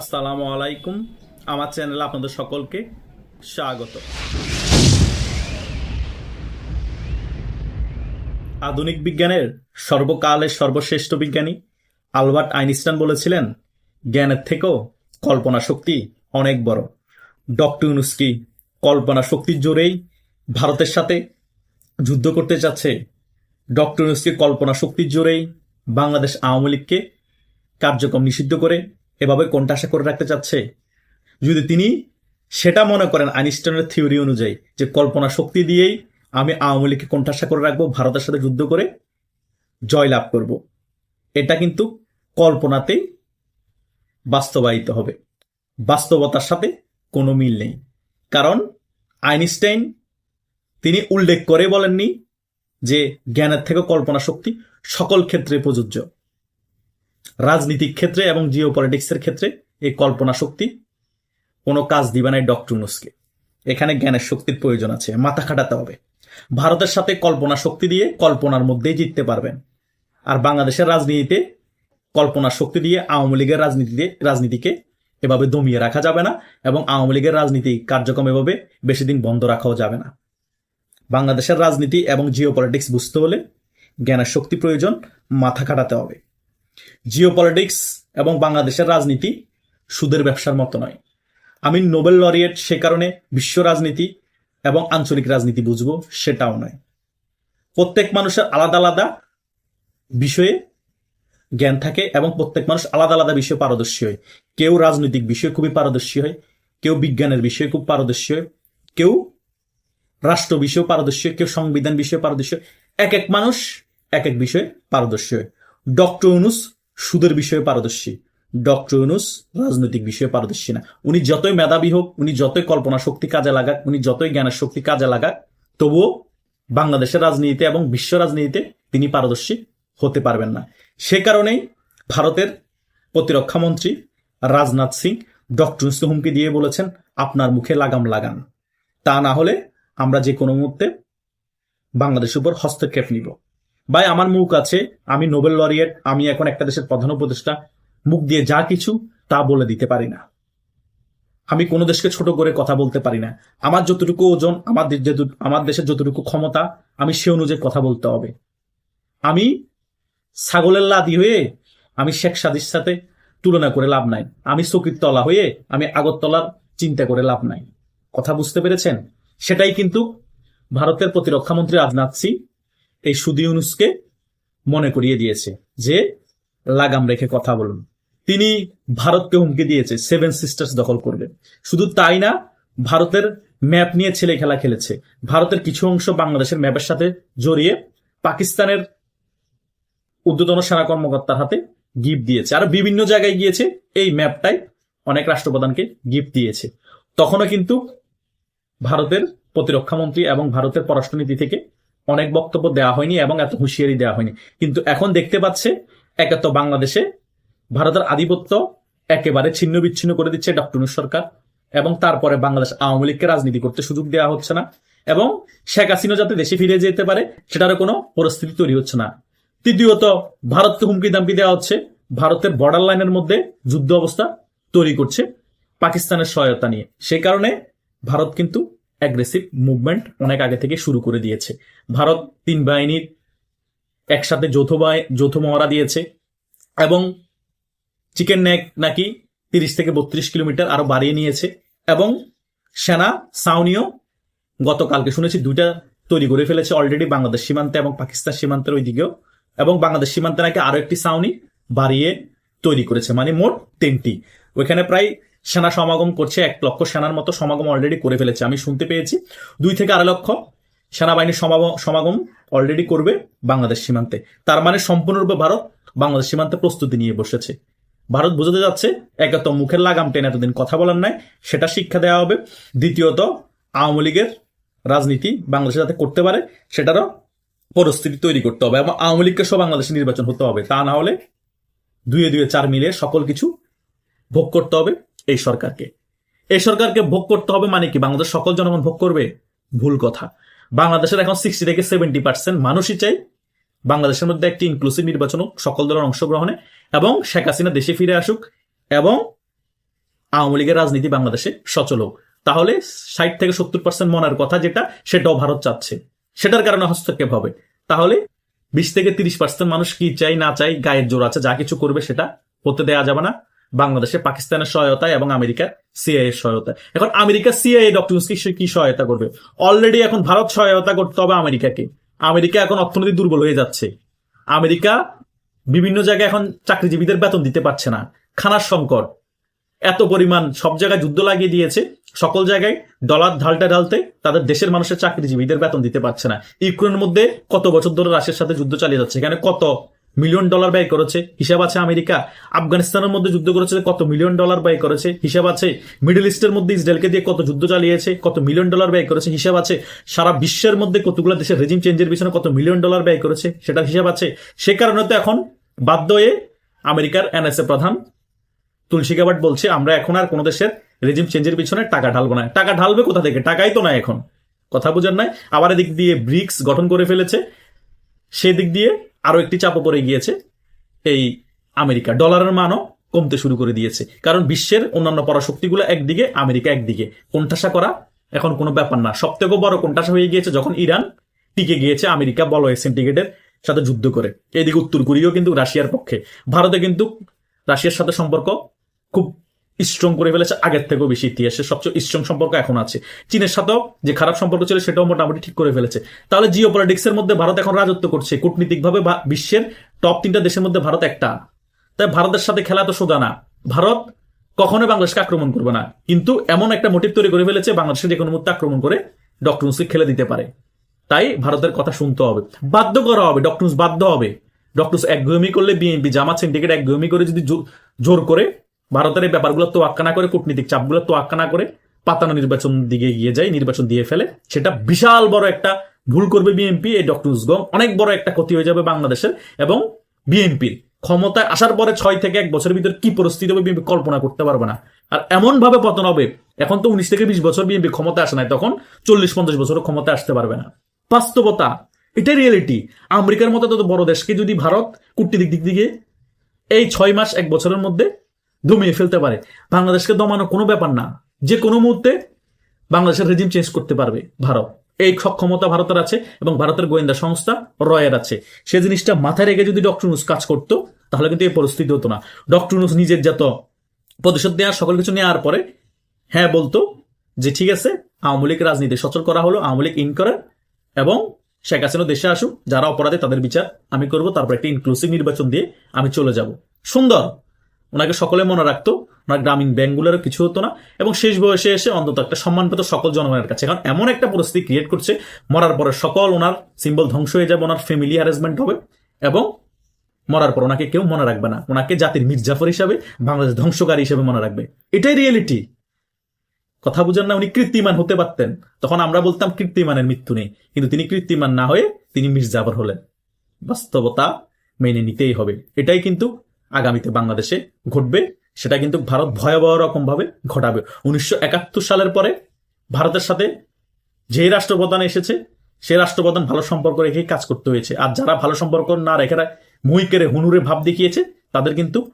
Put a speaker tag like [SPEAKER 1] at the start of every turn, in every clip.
[SPEAKER 1] আসসালামু আলাইকুম। আমার চ্যানেলে আপনাদের সকলকে স্বাগত। আধুনিক বিজ্ঞানের সর্বকালের সর্বশ্রেষ্ঠ বিজ্ঞানী আলবার্ট আইনস্টাইন বলেছিলেন, জ্ঞানের থেকেও কল্পনা শক্তি অনেক বড়। ডক্টর ইউনুস্কি কল্পনা শক্তির জোরেই ভারতের সাথে যুদ্ধ করতে যাচ্ছে। ডক্টর ইউনুস্কি কল্পনা শক্তির জোরেই বাংলাদেশ আওয়ামী লীগকে কার্যক্রম নিষিদ্ধ করে এভাবে কোণঠাসা করে রাখতে চাচ্ছে? যদি তিনি সেটা মনে করেন আইনস্টাইনের থিওরি অনুযায়ী, যে কল্পনা শক্তি দিয়েই আমি আওয়ামী লীগকে কোণঠাসা করে রাখব? ভারতের সাথে যুদ্ধ করে জয়লাভ করব। এটা কিন্তু কল্পনাতেই বাস্তবায়িত হবে। বাস্তবতার সাথে কোনো মিল নেই। কারণ আইনস্টাইন তিনি উল্লেখ করে বলেননি যে জ্ঞানের থেকে কল্পনা শক্তি সকল ক্ষেত্রে প্রযোজ্য। রাজনীতিক ক্ষেত্রে এবং জিও পলিটিক্সের ক্ষেত্রে এই কল্পনা শক্তি। কোনো কাজ দিবে না ডক্টর নুসকে। এখানে জ্ঞানের শক্তির প্রয়োজন আছে, মাথা খাটাতে হবে। ভারতের সাথে কল্পনা শক্তি দিয়ে কল্পনার মধ্যেই জিততে পারবেন। আর বাংলাদেশের রাজনীতিতে কল্পনা শক্তি দিয়ে আওয়ামী লীগের রাজনীতিতে রাজনীতিকে এভাবে দমিয়ে রাখা যাবে না এবং আওয়ামী লীগের রাজনীতি কার্যক্রম এভাবে বেশি দিন বন্ধ রাখাও যাবে না। বাংলাদেশের রাজনীতি এবং জিও পলিটিক্স বুঝতে হলে জ্ঞানের শক্তি প্রয়োজন, মাথা খাটাতে হবে। জিও পলিটিক্স এবং বাংলাদেশের রাজনীতি সুদের ব্যবসার মতো নয়। আমি নোবেল লরিয়েট সে কারণে বিশ্ব রাজনীতি এবং আঞ্চলিক রাজনীতি বুঝব সেটাও নয়। প্রত্যেক মানুষের আলাদা আলাদা বিষয়ে জ্ঞান থাকে এবং প্রত্যেক মানুষ আলাদা আলাদা বিষয়ে পারদর্শী হয়। কেউ রাজনৈতিক বিষয়ে খুবই পারদর্শী হয়, কেউ বিজ্ঞানের বিষয়ে খুব পারদর্শী হয়, কেউ রাষ্ট্র বিষয়ে পারদর্শী কেউ সংবিধান বিষয়ে পারদর্শী এক এক মানুষ এক এক বিষয়ে পারদর্শী হয়। ডক্টর ইউনুস সুদের বিষয়ে পারদর্শী। ডক্টর ইউনুস রাজনৈতিক বিষয়ে পারদর্শী না। উনি যতই মেধাবী হোক, উনি যতই কল্পনা শক্তি কাজে লাগাক, উনি যতই জ্ঞানের শক্তি কাজে লাগাক, তবুও বাংলাদেশের রাজনীতিতে এবং বিশ্ব রাজনীতিতে তিনি পারদর্শী হতে পারবেন না। সে কারণেই ভারতের প্রতিরক্ষা মন্ত্রী রাজনাথ সিং ডক্টর ইউনুসকে হুমকি দিয়ে বলেছেন, আপনার মুখে লাগাম লাগান। তা না হলে আমরা যে কোনো মুহূর্তে বাংলাদেশের উপর হস্তক্ষেপ নিব। ভাই, আমার মুখ আছে, আমি নোবেল লরিয়েট আমি এখন একটা দেশের প্রধান উপদেষ্টা। মুখ দিয়ে যা কিছু, তা বলে দিতে পারি না। আমি কোনো দেশকে ছোট করে কথা বলতে পারি না। আমার যতটুকু ওজন, আমার আমার দেশের যতটুকু ক্ষমতা, আমি সে অনুযায়ী কথা বলতে হবে। আমি ছাগলের লাদি হয়ে, আমি শেখ সাদির সাথে তুলনা করে লাভ নাই। আমি তলা হয়ে, আমি আগরতলার চিন্তা করে লাভ নাই। কথা বুঝতে পেরেছেন? সেটাই কিন্তু ভারতের প্রতিরক্ষা মন্ত্রী রাজনাথ সিং এই সুদি ইউনুসকে মনে করিয়ে দিয়েছে যে, লাগাম রেখে কথা বলুন। তিনি ভারতকে হুমকি দিয়েছে সেভেন সিস্টার্স দখল করবে। শুধু তাই না, ভারতের ম্যাপ নিয়ে ছেলে খেলা খেলেছে। ভারতের কিছু অংশ বাংলাদেশের ম্যাপের সাথে জড়িয়ে পাকিস্তানের ঊর্ধ্বতন সেনা কর্মকর্তার হাতে গিফট দিয়েছে। আর বিভিন্ন জায়গায় গিয়েছে, এই ম্যাপটাই অনেক রাষ্ট্রপ্রধানকে গিফট দিয়েছে। তখনও কিন্তু ভারতের প্রতিরক্ষা মন্ত্রী এবং ভারতের পররাষ্ট্রনীতি থেকে অনেক বক্তব্য দেওয়া হয়নি এবং এত হুঁশিয়ারি দেওয়া হয়নি। কিন্তু এখন দেখতে পাচ্ছে একে বাংলাদেশে ভারতের আধিপত্য একেবারে ছিন্ন বিচ্ছিন্ন করে দিচ্ছে ডক্টর সরকার এবং তারপরে বাংলাদেশ আওয়ামী লীগকে রাজনীতি করতে সুযোগ দেওয়া হচ্ছে না এবং শেখ হাসিনা যাতে দেশে ফিরে যেতে পারে, সেটারও কোনো পরিস্থিতি তৈরি হচ্ছে না। তৃতীয়ত, ভারতকে হুমকি দামকি দেওয়া হচ্ছে, ভারতের বর্ডার লাইনের মধ্যে যুদ্ধ অবস্থা তৈরি করছে পাকিস্তানের সহায়তা নিয়ে। সেই কারণে ভারত কিন্তু অ্যাগ্রেসিভ মুভমেন্ট অনেক আগে থেকে শুরু করে দিয়েছে। ভারত তিন বাহিনীর একসাথে যৌথ যৌথ মহড়া দিয়েছে এবং চিকেন নেক নাকি তিরিশ থেকে বত্রিশ কিলোমিটার আরও বাড়িয়ে নিয়েছে এবং সেনা সাউনিও গতকালকে শুনেছি দুইটা তৈরি করে ফেলেছে অলরেডি বাংলাদেশ সীমান্তে এবং পাকিস্তান সীমান্তের ওই দিকেও এবং বাংলাদেশ সীমান্তে নাকি আরও একটি সাউনি বাড়িয়ে তৈরি করেছে। মানে মোট তিনটি। ওইখানে প্রায় সেনা সমাগম করছে, এক লক্ষ সেনার মতো সমাগম অলরেডি করে ফেলেছে, আমি শুনতে পেয়েছি। দুই থেকে আড়াই লক্ষ সেনাবাহিনীর সমাগম অলরেডি করবে বাংলাদেশ সীমান্তে। তার মানে সম্পূর্ণরূপে ভারত বাংলাদেশ সীমান্তে প্রস্তুতি নিয়ে বসেছে। ভারত বোঝাতে যাচ্ছে একে তো মুখের লাগাম টেনে এতদিন কথা বলার নাই, সেটা শিক্ষা দেওয়া হবে। দ্বিতীয়ত, আওয়ামী লীগের রাজনীতি বাংলাদেশে যাতে করতে পারে, সেটারও পরিস্থিতি তৈরি করতে হবে এবং আওয়ামী লীগকে সব বাংলাদেশে নির্বাচন হতে হবে। তা না হলে দুয়ে দুয়ে চার মিলে সকল কিছু ভোগ করতে হবে। এই সরকারকে। এই সরকারকে ভোগ করতে হবে মানে কি? বাংলাদেশ সকল জনগণ ভোগ করবে? ভুল কথা। বাংলাদেশের এখন সিক্সটি থেকে সেভেন্টি পার্সেন্ট মানুষই চাই বাংলাদেশের মধ্যে একটি ইনক্লুসিভ নির্বাচন হোক, সকল দলের অংশগ্রহণে, এবং শেখ হাসিনা দেশে ফিরে আসুক, এবং আওয়ামী লীগের রাজনীতি বাংলাদেশে সচল হোক। তাহলে ষাট থেকে সত্তর পার্সেন্ট মনের কথা যেটা, সেটাও ভারত চাচ্ছে। সেটার কারণে হস্তক্ষেপ হবে। তাহলে বিশ থেকে তিরিশ পার্সেন্ট মানুষ কি চাই, না চাই, গায়ের জোর আছে, যা কিছু করবে সেটা হতে দেওয়া যাবে না। বাংলাদেশে, পাকিস্তানের সহায়তায় এবং আমেরিকা সিআই এর সহায়তায়। এখন আমেরিকা সিআই ডক্টর ইউনুসকে কি সহায়তা করবে? অলরেডি এখন ভারত সহায়তা করতে হবে আমেরিকাকে। আমেরিকা এখন অর্থনীতি দুর্বল হয়ে যাচ্ছে। আমেরিকা বিভিন্ন জায়গায় এখন চাকরিজীবীদের বেতন দিতে পারছে না। খানার সংকট। এত পরিমাণ সব জায়গায় যুদ্ধ লাগিয়ে দিয়েছে। সকল জায়গায় ডলার ঢালতে ঢালতে তাদের দেশের মানুষের চাকরিজীবীদের বেতন দিতে পারছে না। ইউক্রেনের মধ্যে কত বছর ধরে রাশিয়ার সাথে যুদ্ধ চালিয়ে যাচ্ছে? এখানে কত? মিলিয়ন ডলার ব্যয় করেছে। হিসাব আছে আমেরিকা। আফগানিস্তানের মধ্যে যুদ্ধ করেছে, কত মিলিয়ন ডলার ব্যয় করেছে। হিসাব আছে মিডল ইস্টের মধ্যে ইসরায়েলকে দিয়ে কত যুদ্ধ চালিয়েছে, কত মিলিয়ন ডলার ব্যয় করেছে। হিসাব আছে সারা বিশ্বের মধ্যে কতগুলো দেশের রেজিম চেঞ্জের পিছনে কত মিলিয়ন ডলার ব্যয় করেছে, সেটার হিসাব আছে। সে কারণে তো এখন বাধ্য হয়ে আমেরিকার এনএসএ প্রধান তুলসী গাবাট বলছে, আমরা এখন আর কোনো দেশের রেজিম চেঞ্জের পিছনে টাকা ঢালবো না। টাকা ঢালবে কোথা থেকে? টাকাই তো না এখন। কথা বোঝার নাই? আবার এদিক দিয়ে ব্রিক্স গঠন করে ফেলেছে। সেদিক দিয়ে আরও একটি চাপও পড়ে গিয়েছে। এই আমেরিকা ডলারের মানও কমতে শুরু করে দিয়েছে। কারণ বিশ্বের অন্যান্য পরাশক্তিগুলো একদিকে, আমেরিকা একদিকে। কোণঠাসা করা এখন কোনো ব্যাপার না। সব থেকে বড় কোণঠাসা হয়ে গিয়েছে যখন ইরান টিকে গিয়েছে আমেরিকা বলয় সিন্ডিকেটের সাথে যুদ্ধ করে। এদিকে উত্তর কোরিয়াও কিন্তু রাশিয়ার পক্ষে। ভারতে কিন্তু রাশিয়ার সাথে সম্পর্ক খুব স্ট্রং করে ফেলেছে, আগের থেকেও বেশি ইতিহাসে সবচেয়ে স্ট্রং সম্পর্ক এখন আছে। চীনের সাথেও যে খারাপ সম্পর্ক ছিল সেটাও মোটামুটি ঠিক করে ফেলেছে। তাহলে জিও পলিটিক্সের মধ্যে ভারত এখন রাজত্ব করছে। কূটনীতিকভাবে বা- বিশ্বের টপ তিনটা দেশের মধ্যে ভারত একটা। তাই ভারতের সাথে খেলা তো সোজা না। ভারত কখনোই বাংলাদেশকে আক্রমণ করবে না। কিন্তু এমন একটা মোটিভ তৈরি করে ফেলেছে বাংলাদেশে যে কোনো মুহূর্তে আক্রমণ করে ডক্টর মুসকে খেলে দিতে পারে। তাই ভারতের কথা শুনতে হবে। বাধ্য করা হবে ডক্টর বাধ্য হবে। ডক্টর একগুমি করলে বিএনপি, জামাত সিন্ডিকেট একগুমি করে যদি জোর করে ভারতের এই ব্যাপারগুলো তো আক্কা না করে, কূটনীতিক চাপগুলো তো আক্কা না করে পাতানো নির্বাচন দিকে গিয়ে যায়, নির্বাচন দিয়ে ফেলে। সেটা বিশাল বড় একটা ভুল করবে বিএনপি, এই ডক্টর উসগম অনেক বড় একটা ক্ষতি হয়ে যাবে বাংলাদেশের এবং বিএনপির। ক্ষমতায় আসার পরে ছয় থেকে এক বছরের ভিতর কি পরিস্থিতি হবে বিএনপি কল্পনা করতে পারবে না। আর এমন ভাবে পতন হবে, এখন তো উনিশ থেকে বিশ বছর বিএনপি ক্ষমতা আসে নাই, তখন চল্লিশ পঞ্চাশ বছরও ক্ষমতা আসতে পারবে না। বাস্তবতা এটা রিয়েলিটি আমেরিকার মতো তত বড় দেশকে যদি ভারত কূটনীতিক দিক থেকে এই ছয় মাস এক বছরের মধ্যে দমিয়ে ফেলতে পারে। বাংলাদেশকে দমানো কোনো ব্যাপার না। যে কোনো মুহূর্তে বাংলাদেশের রেজিম চেঞ্জ করতে পারবে ভারত। এই সক্ষমতা ভারতের আছে এবং ভারতের গোয়েন্দা সংস্থা রয়ের আছে। সে জিনিসটা মাথায় রেখে যদি ডক্টর নুস কাজ করতো, তাহলে কিন্তু এই পরিস্থিতি হতো না। ডক্টর নুস নিজের যত প্রতিশোধ নেওয়ার সকল কিছু নেওয়ার পরে হ্যাঁ বলতো যে ঠিক আছে, আওয়ামী লীগ রাজনীতি সচল করা হলো, আওয়ামী লীগ ইন করে এবং শেখ হাসিনা দেশে আসুক, যারা অপরাধে তাদের বিচার আমি করব, তারপর একটা ইনক্লুসিভ নির্বাচন দিয়ে আমি চলে যাব। সুন্দর। ওনাকে সকলে মনে রাখতো, ওনার গ্রামীণ ব্যাংকগুলোরও কিছু হতো না, এবং শেষ বয়সে এসে অন্তত একটা সম্মান পেত সকল জনগণের কাছে। কারণ এমন একটা পরিস্থিতি ক্রিয়েট করছে, মরার পরে সকল ওনার সিম্বল ধ্বংস হয়ে যাবে, ওনার ফ্যামিলি অ্যারেঞ্জমেন্ট হবে, এবং মরার পর ওনাকে কেউ মনে রাখবে না। ওনাকে জাতির মির্জাফর হিসাবে, বাংলাদেশ ধ্বংসকারী হিসেবে মনে রাখবে। এটাই রিয়েলিটি কথা বুঝেন না, উনি কৃত্রিমান হতে পারতেন। তখন আমরা বলতাম কৃত্রিমানের মৃত্যু নেই। কিন্তু তিনি কৃত্রিমান না হয়ে তিনি মির্জাফর হলেন। বাস্তবতা মেনে নিতেই হবে। এটাই কিন্তু আগামীতে বাংলাদেশে ঘটবে। সেটা কিন্তু ভারত ভয়াবহ রকম ভাবে ঘটাবে। উনিশশো একাত্তর সালের পরে ভারতের সাথে যে রাষ্ট্রপ্রধান এসেছে, সে রাষ্ট্রপ্রধান ভালো সম্পর্ক রেখেই কাজ করতে হয়েছে। আর যারা ভালো সম্পর্ক না রেখে মুইকেরে হুনুরে ভাব দেখিয়েছে, তাদের কিন্তু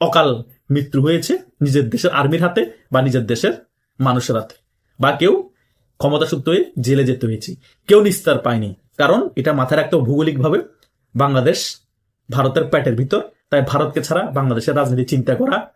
[SPEAKER 1] অকাল মৃত্যু হয়েছে নিজের দেশের আর্মির হাতে বা নিজের দেশের মানুষের হাতে। বা কেউ ক্ষমতাসূত্র হয়ে জেলে যেতে হয়েছে। কেউ নিস্তার পায়নি। কারণ এটা মাথায় রাখতে ভৌগোলিকভাবে বাংলাদেশ ভারতের প্যাটের ভিতর তাই ভারতকে ছাড়া বাংলাদেশের রাজনীতি চিন্তা করা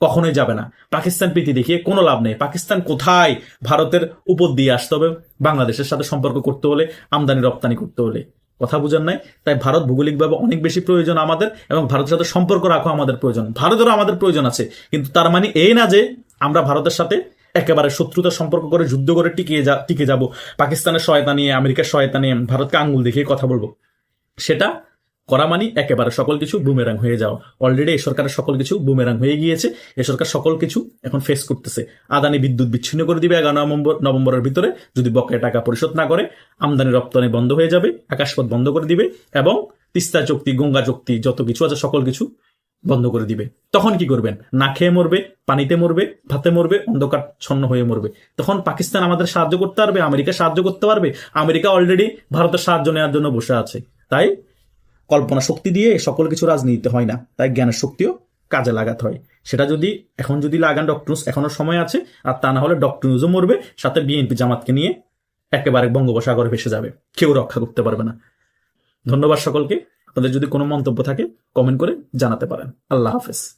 [SPEAKER 1] কখনোই যাবে না। পাকিস্তান প্রীতি দেখিয়ে কোনো লাভ নেই। পাকিস্তান কোথায়? ভারতের উপর দিয়ে আসতে হবে। বাংলাদেশের সাথে সম্পর্ক করতে হলে, আমদানি, রপ্তানি করতে হলে। কথা বুঝার নাই? তাই ভারত ভৌগোলিকভাবে অনেক বেশি প্রয়োজন আমাদের এবং ভারতের সাথে সম্পর্ক রাখা আমাদের প্রয়োজন। ভারতেরও আমাদের প্রয়োজন আছে। কিন্তু তার মানে এই না যে আমরা ভারতের সাথে একেবারে শত্রুতা সম্পর্ক করে, যুদ্ধ করে টিকিয়ে যা টিকে যাব। পাকিস্তানের সহায়তা নিয়ে, আমেরিকার সহায়তা নিয়ে ভারতকে আঙ্গুল দেখিয়ে কথা বলব। সেটা করা মানে একেবারে সকল কিছু বুমেরাং হয়ে যাওয়া। অলরেডি এই সরকারের সকল কিছু বুমেরাং হয়ে গিয়েছে। এ সরকার সকল কিছু এখন ফেস করতেছে। আদানি বিদ্যুৎ বিচ্ছিন্ন করে দিবে এগারো নভেম্বর, নভেম্বরের ভিতরে। যদি বকেয়া টাকা পরিশোধ না করে, আমদানি রপ্তানি বন্ধ হয়ে যাবে, আকাশপথ বন্ধ করে দিবে এবং তিস্তা চুক্তি, গঙ্গা চুক্তি, যত কিছু আছে সকল কিছু বন্ধ করে দিবে। তখন কি করবেন? না খেয়ে মরবে, পানিতে মরবে, ভাতে মরবে, অন্ধকার ছন্ন হয়ে মরবে। তখন পাকিস্তান আমাদের সাহায্য করতে পারবে, আমেরিকা সাহায্য করতে পারবে। আমেরিকা অলরেডি ভারতের সাহায্য নেওয়ার জন্য বসে আছে। তাই কল্পনা শক্তি দিয়ে সকল কিছু রাজনীতিতে হয় না। তাই জ্ঞানের শক্তিও কাজে লাগাতে হয়। সেটা যদি, এখন যদি লাগান ডক্টরস এখনও সময় আছে, আর তা না হলে ডক্টর মরবে, সাথে বিএনপি জামাতকে নিয়ে একেবারে বঙ্গোপসাগরে ভেসে যাবে। কেউ রক্ষা করতে পারবে না। ধন্যবাদ সকলকে। আপনাদের যদি কোনো মন্তব্য থাকে কমেন্ট করে জানাতে পারেন। আল্লাহ হাফেজ।